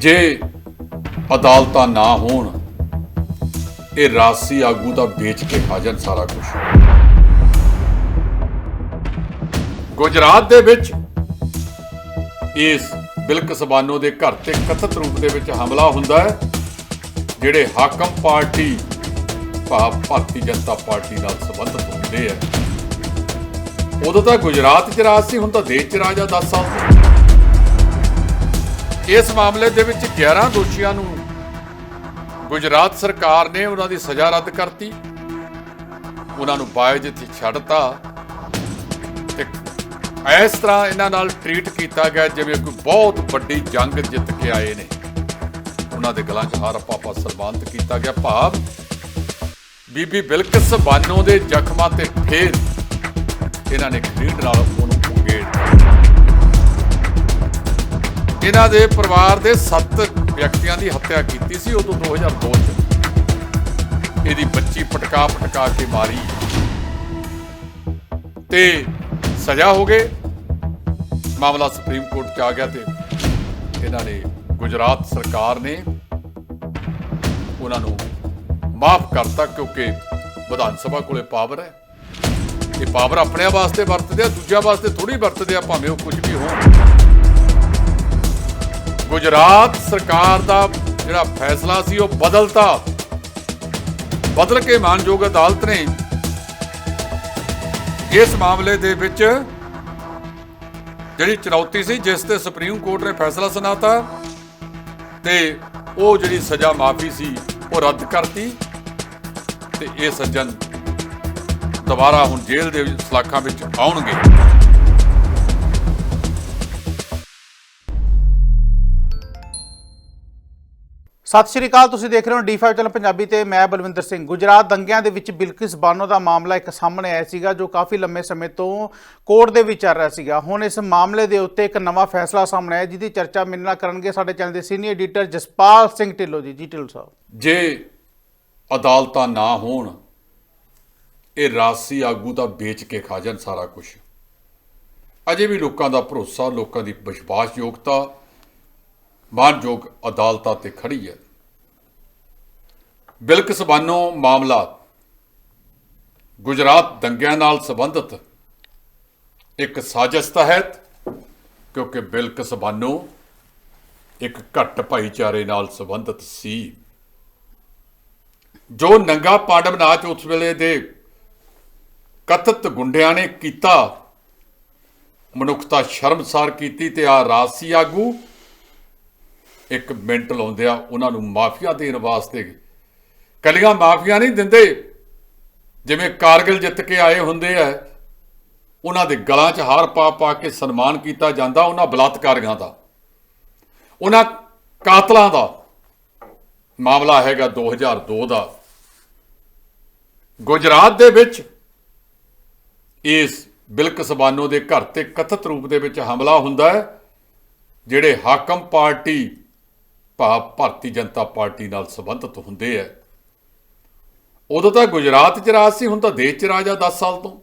ਜੇ ਅਦਾਲਤਾਂ ਨਾ ਹੋਣ, ਇਹ ਰਾਸੀ ਆਗੂ ਦਾ ਵੇਚ ਕੇ ਖਾ ਜਾਣ ਸਾਰਾ ਕੁਝ ਗੁਜਰਾਤ ਦੇ ਵਿੱਚ ਇਸ ਬਿਲਕਸ ਬਾਨੋ ਦੇ ਘਰ ਤੇ ਕਥਿਤ ਰੂਪ ਦੇ ਵਿੱਚ ਹਮਲਾ ਹੁੰਦਾ ਹੈ, ਜਿਹੜੇ ਹਾਕਮ ਪਾਰਟੀ, ਭਾਵ ਭਾਰਤੀ ਜਨਤਾ ਪਾਰਟੀ ਨਾਲ ਸੰਬੰਧਿਤ ਹੁੰਦੇ ਆ। ਉਦੋਂ ਤਾਂ ਗੁਜਰਾਤ 'ਚ ਰਾਜ ਸੀ ਹੁਣ ਤਾਂ ਦੇਸ਼ 'ਚ ਰਾਜ ਆ 10 ਸਾਲ ਇਸ ਮਾਮਲੇ ਦੇ ਵਿੱਚ 11 ਦੋਸ਼ੀਆਂ ਨੂੰ ਗੁਜਰਾਤ ਸਰਕਾਰ ਨੇ ਉਹਨਾਂ ਦੀ ਸਜ਼ਾ ਰੱਦ ਕਰਤੀ। ਉਹਨਾਂ ਨੂੰ ਬਾਇਜ਼ਤ ਛੱਡਤਾ। ਤੇ ਇਸ ਤਰ੍ਹਾਂ ਇਹਨਾਂ ਨਾਲ ਟਰੀਟ ਕੀਤਾ ਗਿਆ, ਜਿਵੇਂ ਕੋਈ ਬਹੁਤ ਵੱਡੀ ਜੰਗ ਜਿੱਤ ਕੇ ਆਏ ਨੇ। ਉਹਨਾਂ ਦੇ ਗਲਾਂ 'ਚ ਹਾਰ ਪਾਪਾ ਸਨਮਾਨਿਤ ਕੀਤਾ ਗਿਆ। ਭਾਵ ਬੀਬੀ ਬਿਲਕਸ ਬਾਨੋ ਦੇ ਜ਼ਖਮਾਂ ਤੇ ਫੇਰ ਇਹਨਾਂ ਨੇ ਖਰੀਦ ਨਾਲ ਉਹਨੂੰ ਪੁੰਗੇੜ ਇਹਨਾਂ ਦੇ ਪਰਿਵਾਰ ਦੇ 7 ਵਿਅਕਤੀਆਂ ਦੀ ਹੱਤਿਆ ਕੀਤੀ ਸੀ ਉਦੋਂ 2002 ਚ। ਇਹਦੀ ਬੱਚੀ ਪਟਕਾ ਪਟਕਾ ਕੇ ਮਾਰੀ। ਤੇ ਸਜ਼ਾ ਹੋ ਗਏ। ਮਾਮਲਾ ਸੁਪਰੀਮ ਕੋਰਟ ਚ ਆ ਗਿਆ ਤੇ ਇਹਨਾਂ ਨੇ ਗੁਜਰਾਤ ਸਰਕਾਰ ਨੇ ਉਹਨਾਂ ਨੂੰ ਮਾਫ ਕਰਤਾ ਕਿਉਂਕਿ ਵਿਧਾਨ ਸਭਾ ਕੋਲੇ ਪਾਵਰ ਹੈ। ਇਹ ਪਾਵਰ ਆਪਣਿਆਂ ਵਾਸਤੇ ਵਰਤਦੇ ਆ, ਦੂਜਿਆਂ ਵਾਸਤੇ ਥੋੜੀ ਵਰਤਦੇ ਆ, ਭਾਵੇਂ ਉਹ ਕੁਝ ਵੀ ਹੋਣ। ਗੁਜਰਾਤ ਸਰਕਾਰ ਦਾ ਜਿਹੜਾ ਫੈਸਲਾ ਸੀ, ਉਹ ਬਦਲਤਾ। ਬਦਲ ਕੇ ਮਾਨਯੋਗ ਅਦਾਲਤ ਨੇ ਇਸ ਮਾਮਲੇ ਦੇ ਵਿੱਚ ਜਿਹੜੀ ਚੁਣੌਤੀ ਸੀ, ਜਿਸ ਤੇ ਸੁਪਰੀਮ ਕੋਰਟ ਨੇ ਫੈਸਲਾ ਸੁਣਾਤਾ ਤੇ ਉਹ ਜਿਹੜੀ ਸਜ਼ਾ ਮਾਫੀ ਸੀ, ਉਹ ਰੱਦ ਕਰਤੀ ਤੇ ਇਹ ਸੱਜਣ ਦੁਬਾਰਾ ਹੁਣ ਜੇਲ੍ਹ ਦੇ ਸਲਾਖਾਂ ਵਿੱਚ ਆਉਣਗੇ। ਸਤਿ ਸ਼੍ਰੀ ਅਕਾਲ, ਤੁਸੀਂ ਦੇਖ ਰਹੇ ਹੋ D5 ਚੈਨਲ ਪੰਜਾਬੀ ਤੇ ਮੈਂ ਬਲਵਿੰਦਰ ਸਿੰਘ। ਗੁਜਰਾਤ ਦੰਗਿਆਂ ਦੇ ਵਿੱਚ ਬਿਲਕਿਸ ਬਾਨੋ ਦਾ ਮਾਮਲਾ ਇੱਕ ਸਾਹਮਣੇ ਆਇਆ ਸੀਗਾ, ਜੋ ਕਾਫੀ ਲੰਮੇ ਸਮੇਂ ਤੋਂ ਕੋਰਟ ਦੇ ਵਿੱਚ ਚੱਲ ਰਿਹਾ ਸੀਗਾ। ਹੁਣ ਇਸ ਮਾਮਲੇ ਦੇ ਉੱਤੇ ਇੱਕ ਨਵਾਂ ਫੈਸਲਾ ਸਾਹਮਣੇ ਆਇਆ, ਜਿਹਦੀ ਚਰਚਾ ਮੇਰੇ ਨਾਲ ਕਰਨਗੇ ਸਾਡੇ ਚੈਨਲ ਦੇ ਸੀਨੀਅਰ ਐਡੀਟਰ ਜਸਪਾਲ ਸਿੰਘ ਢਿੱਲੋਂ ਜੀ। ਜੀ ਢਿੱਲੋਂ ਸਾਹਿਬ। ਜੇ ਅਦਾਲਤਾਂ ਨਾ ਹੋਣ, ਇਹ ਰਾਸੀ ਆਗੂ ਤਾਂ ਵੇਚ ਕੇ ਖਾ ਜਾਣ ਸਾਰਾ ਕੁਝ ਅਜੇ ਵੀ ਲੋਕਾਂ ਦਾ ਭਰੋਸਾ, ਲੋਕਾਂ ਦੀ ਵਿਸ਼ਵਾਸਯੋਗਤਾ ਮਾਨਯੋਗ ਅਦਾਲਤਾਂ ਤੇ ਖੜੀ ਹੈ। ਬਿਲਕਿਸ ਬਾਨੋ ਮਾਮਲਾ ਗੁਜਰਾਤ ਦੰਗਿਆਂ ਨਾਲ ਸੰਬੰਧਿਤ ਇੱਕ ਸਾਜ਼ਿਸ਼ ਤਹਿਤ, ਕਿਉਂਕਿ ਬਿਲਕਿਸ ਬਾਨੋ ਇੱਕ ਘੱਟ ਭਾਈਚਾਰੇ ਨਾਲ ਸੰਬੰਧਿਤ ਸੀ। ਜੋ ਨੰਗਾ ਪਾਂਡਵ ਨਾਚ ਉਸ ਵੇਲੇ ਦੇ ਕਥਿਤ ਗੁੰਡਿਆਂ ਨੇ ਕੀਤਾ, ਮਨੁੱਖਤਾ ਸ਼ਰਮਸਾਰ ਕੀਤੀ ਤੇ ਆ ਰਾਸੀ ਆਗੂ ਇੱਕ ਮਿੰਟ ਲਾਉਂਦੇ ਆ, ਉਹਨਾਂ ਨੂੰ ਮਾਫੀਆ ਦੇਣ ਵਾਸਤੇ। ਕਲੀਆਂ ਮਾਫੀਆ ਨਹੀਂ ਦਿੰਦੇ। ਜਿਵੇਂ ਕਾਰਗਿਲ ਜਿੱਤ ਕੇ ਆਏ ਹੁੰਦੇ ਆ, ਉਹਨਾਂ ਦੇ ਗਲਾਂ 'ਚ ਹਾਰ ਪਾ ਪਾ ਕੇ ਸਨਮਾਨ ਕੀਤਾ ਜਾਂਦਾ ਉਹਨਾਂ ਬਲਾਤਕਾਰੀਆਂ ਦਾ। ਉਹਨਾਂ ਕਾਤਲਾਂ ਦਾ ਮਾਮਲਾ ਹੈਗਾ 2002 ਦਾ ਗੁਜਰਾਤ ਦੇ ਵਿੱਚ ਇਸ ਬਿਲਕਿਸ ਬਾਨੋ ਦੇ ਘਰ ਤੇ ਕਥਿਤ ਰੂਪ ਦੇ ਵਿੱਚ ਹਮਲਾ ਹੁੰਦਾ ਹੈ, ਜਿਹੜੇ ਹਾਕਮ ਪਾਰਟੀ ਭਾਵ ਭਾਰਤੀ ਜਨਤਾ ਪਾਰਟੀ ਨਾਲ ਸੰਬੰਧਿਤ ਹੁੰਦੇ ਆ ਉਦੋਂ ਤਾਂ ਗੁਜਰਾਤ 'ਚ ਰਾਜ ਸੀ, ਹੁਣ ਤਾਂ ਦੇਸ਼ 'ਚ ਰਾਜ ਆ 10 ਸਾਲ ਤੋਂ।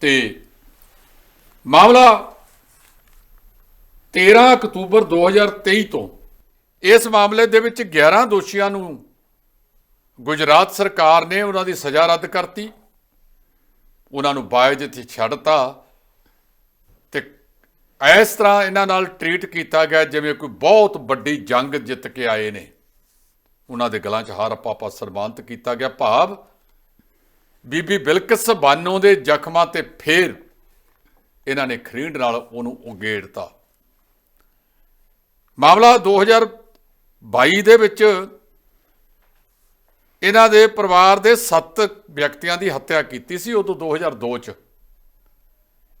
ਤੇ ਮਾਮਲਾ 13 ਅਕਤੂਬਰ 2023 ਤੋਂ। ਇਸ ਮਾਮਲੇ ਦੇ ਵਿੱਚ 11 ਦੋਸ਼ੀਆਂ ਨੂੰ ਗੁਜਰਾਤ ਸਰਕਾਰ ਨੇ ਉਹਨਾਂ ਦੀ ਸਜ਼ਾ ਰੱਦ ਕਰਤੀ। ਉਹਨਾਂ ਨੂੰ ਬਾਇਜ਼ਤ ਛੱਡਤਾ। ਤੇ ਇਸ ਤਰ੍ਹਾਂ ਇਹਨਾਂ ਨਾਲ ਟਰੀਟ ਕੀਤਾ ਗਿਆ ਜਿਵੇਂ ਕੋਈ ਬਹੁਤ ਵੱਡੀ ਜੰਗ ਜਿੱਤ ਕੇ ਆਏ ਨੇ। ਉਹਨਾਂ ਦੇ ਗਲਾਂ 'ਚ ਹਾਰ ਪਾਪਾ ਸਨਮਾਨਿਤ ਕੀਤਾ ਗਿਆ। ਭਾਵ ਬੀਬੀ ਬਿਲਕਸ ਬਾਨੋ ਦੇ ਜ਼ਖਮਾਂ ਤੇ ਫੇਰ ਇਹਨਾਂ ਨੇ ਖਰੀਦ ਨਾਲ ਉਹਨੂੰ ਉਗੇੜਤਾ ਮਾਮਲਾ 2022 ਦੇ ਵਿੱਚ ਇਹਨਾਂ ਦੇ ਪਰਿਵਾਰ ਦੇ 7 ਵਿਅਕਤੀਆਂ ਦੀ ਹੱਤਿਆ ਕੀਤੀ ਸੀ। ਉਦੋਂ 2002 ਚ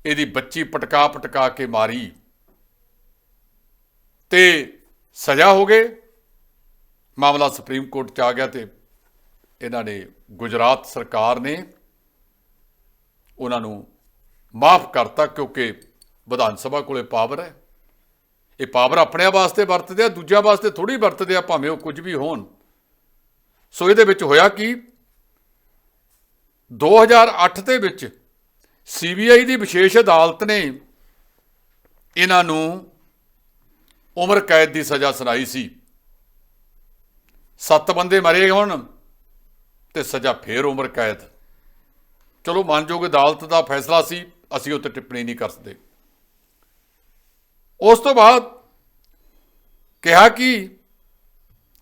ਇਹਦੀ ਬੱਚੀ ਪਟਕਾ ਪਟਕਾ ਕੇ ਮਾਰੀ। ਤੇ ਸਜ਼ਾ ਹੋ ਗਏ। ਮਾਮਲਾ ਸੁਪਰੀਮ ਕੋਰਟ ਚ ਆ ਗਿਆ ਤੇ ਇਹਨਾਂ ਨੇ ਗੁਜਰਾਤ ਸਰਕਾਰ ਨੇ ਉਹਨਾਂ ਨੂੰ ਮਾਫ ਕਰਤਾ ਕਿਉਂਕਿ ਵਿਧਾਨ ਸਭਾ ਕੋਲੇ ਪਾਵਰ ਹੈ। ਇਹ ਪਾਵਰ ਆਪਣਿਆਂ ਵਾਸਤੇ ਵਰਤਦੇ ਆ, ਦੂਜਿਆਂ ਵਾਸਤੇ ਥੋੜੀ ਵਰਤਦੇ ਆ, ਭਾਵੇਂ ਉਹ ਕੁਝ ਵੀ ਹੋਣ। ਸੋ ਇਹਦੇ ਵਿੱਚ ਹੋਇਆ ਕੀ? 2008 ਦੇ ਵਿੱਚ ਸੀਬੀਆਈ ਦੀ ਵਿਸ਼ੇਸ਼ ਅਦਾਲਤ ਨੇ ਇਹਨਾਂ ਨੂੰ ਉਮਰ ਕੈਦ ਦੀ ਸਜ਼ਾ ਸੁਣਾਈ ਸੀ। ਸੱਤ ਬੰਦੇ ਮਰੇ ਹੁਣ ਤੇ ਸਜ਼ਾ ਫੇਰ ਉਮਰ ਕੈਦ। ਚਲੋ ਮਾਨਯੋਗ ਅਦਾਲਤ ਦਾ ਫੈਸਲਾ ਸੀ, ਅਸੀਂ ਉੱਤੇ ਟਿੱਪਣੀ ਨਹੀਂ ਕਰ ਸਕਦੇ। ਉਸ ਤੋਂ ਬਾਅਦ ਕਿਹਾ ਕਿ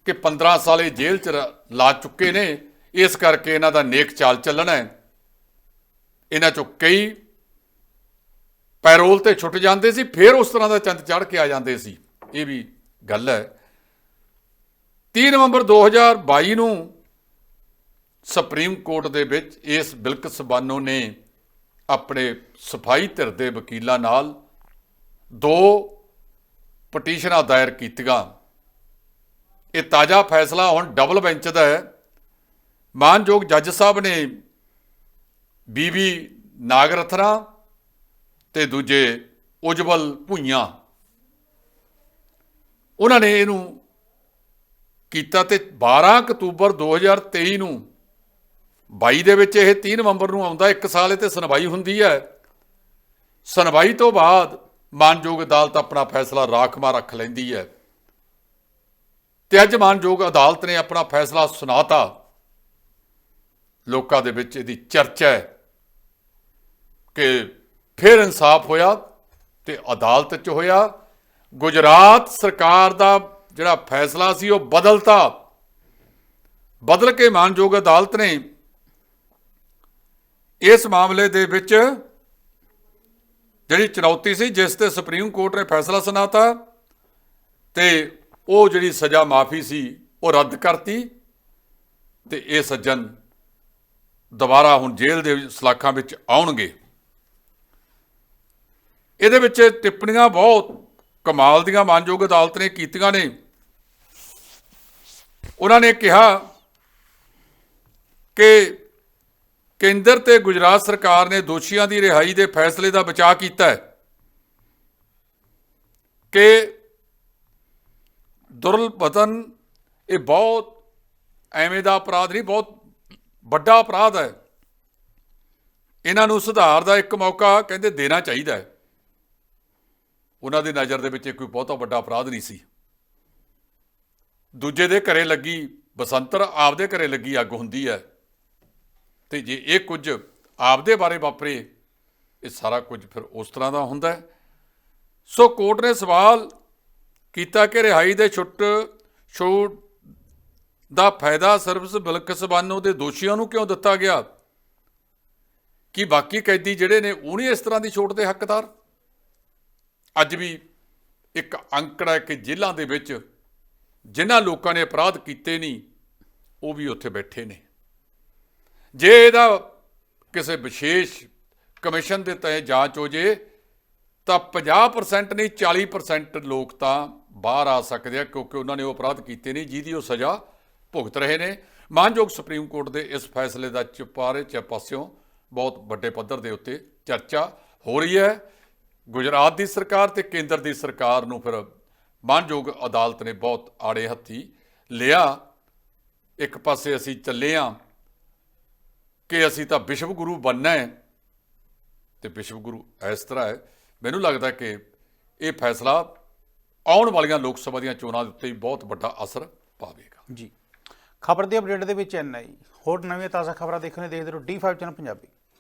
ਕਿ 15 ਸਾਲ ਇਹ ਜੇਲ੍ਹ ਚ ਰ- ਲਾ ਚੁੱਕੇ ਨੇ, ਇਸ ਕਰਕੇ ਇਹਨਾਂ ਦਾ ਨੇਕ ਚਾਲ ਚੱਲਣਾ ਹੈ। ਇਹਨਾਂ ਚੋਂ ਕਈ ਪੈਰੋਲ ਤੇ ਛੁੱਟ ਜਾਂਦੇ ਸੀ, ਫਿਰ ਉਸ ਤਰ੍ਹਾਂ ਦਾ ਚੰਦ ਚੜ ਕੇ ਆ ਜਾਂਦੇ ਸੀ। ਇਹ ਵੀ ਗੱਲ ਹੈ। 3 ਨਵੰਬਰ 2022 ਨੂੰ ਸੁਪਰੀਮ ਕੋਰਟ ਦੇ ਵਿੱਚ ਇਸ ਬਿਲਕਸ ਬਾਨੋ ਨੇ ਆਪਣੇ ਸਫ਼ਾਈ ਧਿਰ ਦੇ ਵਕੀਲਾਂ ਨਾਲ ਦੋ ਪਟੀਸ਼ਨਾਂ ਦਾਇਰ ਕੀਤੀਆਂ। ਇਹ ਤਾਜ਼ਾ ਫੈਸਲਾ ਹੁਣ ਡਬਲ ਬੈਂਚ ਦਾ ਹੈ। ਮਾਨਯੋਗ ਜੱਜ ਸਾਹਿਬ ਨੇ ਬੀਬੀ ਨਾਗਰਥਰਾ ਤੇ ਦੂਜੇ ਉਜਵਲ ਭੁਈਆਂ। ਉਹਨਾਂ ਨੇ ਇਹਨੂੰ ਕੀਤਾ ਤੇ 12 ਅਕਤੂਬਰ 2023 ਨੂੰ 22 ਦੇ ਵਿੱਚ ਇਹ 3 ਨਵੰਬਰ ਨੂੰ ਆਉਂਦਾ, ਇੱਕ ਸਾਲ ਇਹ ਤੇ ਸੁਣਵਾਈ ਹੁੰਦੀ ਹੈ। ਸੁਣਵਾਈ ਤੋਂ ਬਾਅਦ ਮਾਨਯੋਗ ਅਦਾਲਤ ਆਪਣਾ ਫੈਸਲਾ ਰਾਖਮਾ ਰੱਖ ਲੈਂਦੀ ਹੈ। ਤੇ ਅੱਜ ਮਾਨਯੋਗ ਅਦਾਲਤ ਨੇ ਆਪਣਾ ਫੈਸਲਾ ਸੁਣਾਤਾ। ਲੋਕਾਂ ਦੇ ਵਿੱਚ ਇਹਦੀ ਚਰਚਾ ਹੈ। ਕਿ ਫਿਰ ਇਨਸਾਫ ਹੋਇਆ ਤੇ ਅਦਾਲਤ 'ਚ ਹੋਇਆ। ਗੁਜਰਾਤ ਸਰਕਾਰ ਦਾ ਜਿਹੜਾ ਫੈਸਲਾ ਸੀ ਉਹ ਬਦਲਤਾ। ਬਦਲ ਕੇ ਮਾਨਯੋਗ ਅਦਾਲਤ ਨੇ ਇਸ ਮਾਮਲੇ ਦੇ ਵਿੱਚ ਜਿਹੜੀ ਚੁਣੌਤੀ ਸੀ, ਜਿਸ ਤੇ ਸੁਪਰੀਮ ਕੋਰਟ ਨੇ ਫੈਸਲਾ ਸੁਣਾਤਾ ਤੇ ਉਹ ਜਿਹੜੀ ਸਜ਼ਾ ਮਾਫੀ ਸੀ, ਉਹ ਰੱਦ ਕਰਤੀ ਤੇ ਇਹ ਸੱਜਣ ਦੁਬਾਰਾ ਹੁਣ ਜੇਲ੍ਹ ਦੇ ਸਲਾਖਾਂ ਵਿੱਚ ਆਉਣਗੇ। ਇਹਦੇ ਵਿੱਚ ਟਿੱਪਣੀਆਂ ਬਹੁਤ, ਕਮਾਲ ਦੀਆਂ ਮਾਨਯੋਗ ਅਦਾਲਤ ਨੇ ਕੀਤੀਆਂ ਨੇ। ਉਹਨਾਂ ਨੇ ਕਿਹਾ ਕਿ ਕੇਂਦਰ ਤੇ ਗੁਜਰਾਤ ਸਰਕਾਰ ਨੇ ਦੋਸ਼ੀਆਂ ਦੀ ਰਿਹਾਈ ਦੇ ਫੈਸਲੇ ਦਾ ਬਚਾਅ ਕੀਤਾ ਹੈ। ਕਿ ਦੁਰਲਭਤਨ ਇਹ ਬਹੁਤ ਐਵੇਂ ਦਾ ਅਪਰਾਧ ਨਹੀਂ, ਬਹੁਤ ਵੱਡਾ ਅਪਰਾਧ ਹੈ। ਇਹਨਾਂ ਨੂੰ ਸੁਧਾਰ ਦਾ ਇੱਕ ਮੌਕਾ ਕਹਿੰਦੇ ਦੇਣਾ ਚਾਹੀਦਾ ਹੈ। ਉਹਨਾਂ ਦੀ ਨਜ਼ਰ ਦੇ ਵਿੱਚ ਇਹ ਕੋਈ ਬਹੁਤਾ ਵੱਡਾ ਅਪਰਾਧ ਨਹੀਂ ਸੀ। ਦੂਜੇ ਦੇ ਘਰੇ ਲੱਗੀ ਬਸੰਤਰ ਆਪਦੇ ਘਰੇ ਲੱਗੀ ਅੱਗ ਹੁੰਦੀ ਹੈ। ਤੇ ਜੇ ਇਹ ਕੁਝ ਆਪਦੇ ਬਾਰੇ ਵਾਪਰੇ, ਇਹ ਸਾਰਾ ਕੁਝ ਫਿਰ ਉਸ ਤਰ੍ਹਾਂ ਦਾ ਹੁੰਦਾ ਹੈ। ਸੋ ਕੋਰਟ ਨੇ ਸਵਾਲ ਕੀਤਾ ਕਿ ਰਿਹਾਈ ਦੇ ਛੁੱਟ ਛੋਟ ਦਾ ਫਾਇਦਾ ਸਰਵਿਸ ਬਿਲਕਸ ਬਾਨੋ ਦੇ ਦੋਸ਼ੀਆਂ ਨੂੰ ਕਿਉਂ ਦਿੱਤਾ ਗਿਆ? ਕਿ ਬਾਕੀ ਕੈਦੀ ਜਿਹੜੇ ਨੇ ਉਹ ਨਹੀਂ ਇਸ ਤਰ੍ਹਾਂ ਦੀ ਛੋਟ ਦੇ ਹੱਕਦਾਰ? ਅੱਜ ਵੀ ਇੱਕ ਅੰਕੜਾ ਹੈ ਕਿ ਜੇਲ੍ਹਾਂ ਦੇ ਵਿੱਚ ਜਿਨ੍ਹਾਂ ਲੋਕਾਂ ਨੇ ਅਪਰਾਧ ਕੀਤੇ ਨਹੀਂ, ਉਹ ਵੀ ਉੱਥੇ ਬੈਠੇ ਨੇ। ਜੇ ਇਹਦਾ ਕਿਸੇ ਵਿਸ਼ੇਸ਼ ਕਮਿਸ਼ਨ ਦੇ ਤਹਿਤ ਜਾਂਚ ਹੋ ਜੇ, ਤਾਂ 50% ਨਹੀਂ 40% ਲੋਕ ਤਾਂ ਬਾਹਰ ਆ ਸਕਦੇ ਆ, ਕਿਉਂਕਿ ਉਹਨਾਂ ਨੇ ਉਹ ਅਪਰਾਧ ਕੀਤੇ ਨਹੀਂ, ਜਿਹਦੀ ਉਹ ਸਜ਼ਾ ਭੁਗਤ ਰਹੇ ਨੇ। ਮਾਨਯੋਗ ਸੁਪਰੀਮ ਕੋਰਟ ਦੇ ਇਸ ਫੈਸਲੇ ਦਾ ਚੁਪਾਰੇ ਚ ਪਾਸਿਓਂ ਬਹੁਤ ਵੱਡੇ ਪੱਧਰ ਦੇ ਉੱਤੇ ਚਰਚਾ ਹੋ ਰਹੀ ਹੈ। ਗੁਜਰਾਤ ਦੀ ਸਰਕਾਰ ਤੇ ਕੇਂਦਰ ਦੀ ਸਰਕਾਰ ਨੂੰ ਫਿਰ ਮਾਨਯੋਗ ਅਦਾਲਤ ਨੇ ਬਹੁਤ ਆੜੇ ਹੱਥੀ ਲਿਆ। ਇੱਕ ਪਾਸੇ ਅਸੀਂ ਚੱਲੇ ਆ ਕਿ ਅਸੀਂ ਤਾਂ ਵਿਸ਼ਵ ਗੁਰੂ ਬਣਨਾ ਹੈ ਤੇ ਵਿਸ਼ਵ ਗੁਰੂ ਇਸ ਤਰ੍ਹਾਂ ਹੈ। ਮੈਨੂੰ ਲੱਗਦਾ ਕਿ ਇਹ ਫੈਸਲਾ ਆਉਣ ਵਾਲੀਆਂ ਲੋਕ ਸਭਾ ਦੀਆਂ ਚੋਣਾਂ ਦੇ ਉੱਤੇ ਬਹੁਤ ਵੱਡਾ ਅਸਰ ਪਾਵੇਗਾ। ਜੀ। ਖਬਰ ਦੀ ਅਪਡੇਟ ਦੇ ਵਿੱਚ ਇੰਨਾ ਹੀ। ਹੋਰ ਨਵੀਆਂ ਤਾਜ਼ਾ ਖਬਰਾਂ ਦੇਖਣ ਲਈ ਦੇਖਦੇ ਰਹੋ D5 ਚੈਨਲ ਪੰਜਾਬੀ।